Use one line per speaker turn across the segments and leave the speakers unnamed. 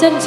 Chân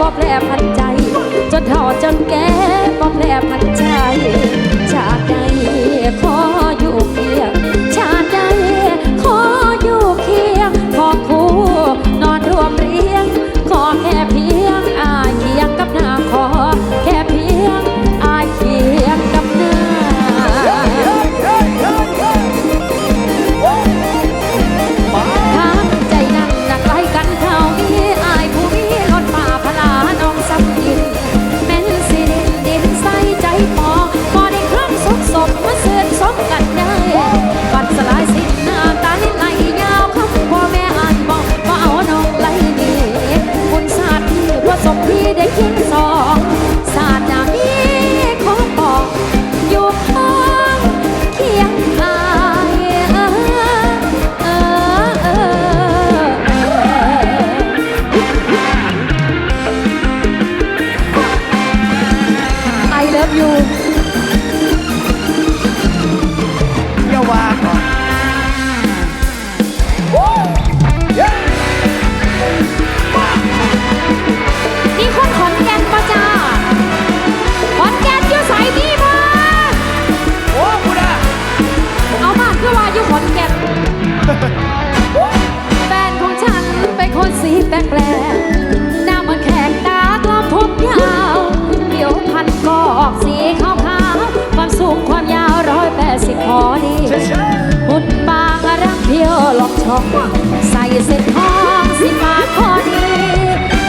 บ่แปรพันใจ จนถอดจนแก่บ่แปรพันใจจาก อกว่ส่เส้องสิมาพอดี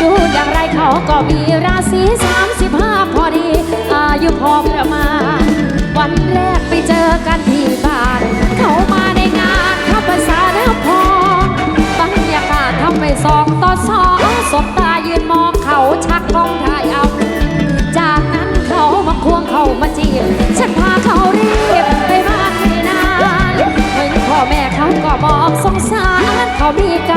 ดูอย่างไรเขาก็มีราศีสามสิบห้าพอดี อายุพอประมาณ วันแรกไปเจอกันที่บ้าน เขามาในงานขับภาษาแล้วพอบรรยากาทำไปสองต่อสองสบตายืนมองเขาชักลองถ่ายเอา จากนั้
น
เขามาควงเขามาจีฉันพา ficar.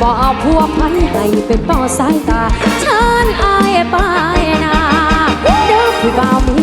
บ่เอาพวกพัให้เป็นต่อสายตาฉันอายไปนาเด้อผู้บ่าวมี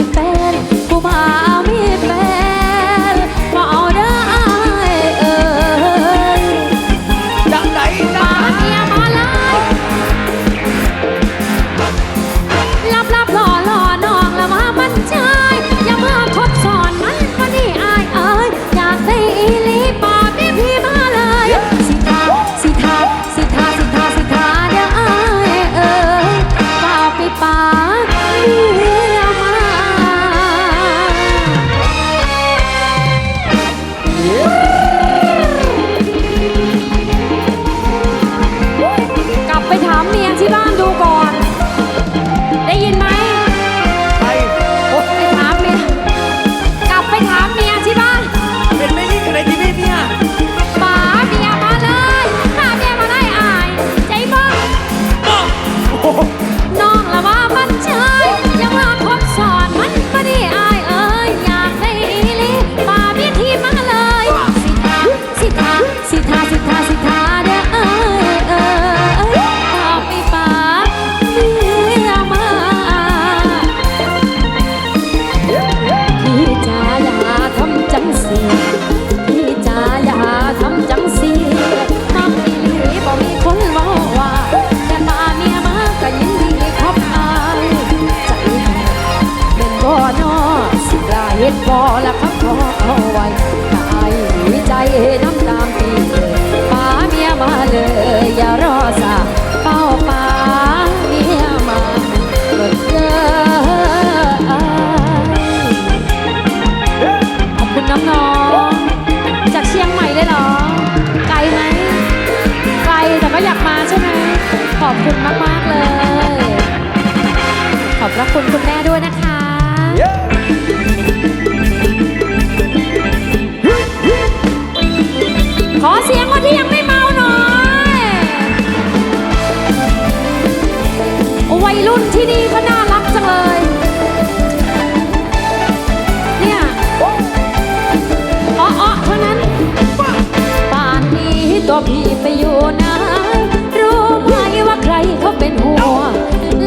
ดบ่ละคำขอเอาไว้ถ้าไใจน้ำตามพี่ป้าเมียมาเลย อย่ารอสาเป้าป้าเมียมาเกิดเจอขอบคุณน้ำน้องจากเชียงใหม่เลยเหรอ ไกลไหมไกลแต่ก็อยากมาใช่ไหมขอบคุณมาก ๆ เลย ขอ
บพระคุณคุณแม่ด้ว
ยนะคะ เสียงคนที่ยังไม่เมาหน่อยวัยรุ่นที่นี่เขาน่ารักจังเลยเนี่ยเอ๋ออเท่านั้นป่านนี้ตัวพี่ไป
อยู่ไห
นรู้ไหมว่าใครเขาเป็นหัว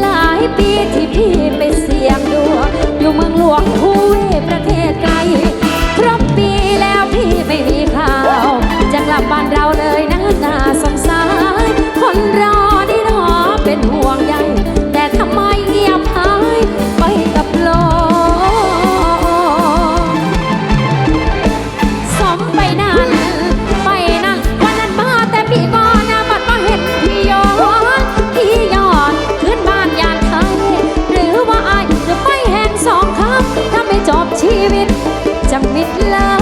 หลายปีที่พี่ไปเสี่ยงดวงอยู่เมืองหลวงคูเวประเทศ บ้านเราเลยนะน่าสงสารคนรอได้รอเป็นห่วงให
ญ่แต่
ทำไมเงียบหาย
ไป
กับโลกสมไปนานไปนั่นวันนั้นมาแต่ปีก่อนนะบัดมาเห็นพี่ยอนพี่ยอนขึ้นบ้านยานไทยหรือว่าอายหรืไปแห่งสองคำถ้าไม่จบชีวิตจะมิดเลย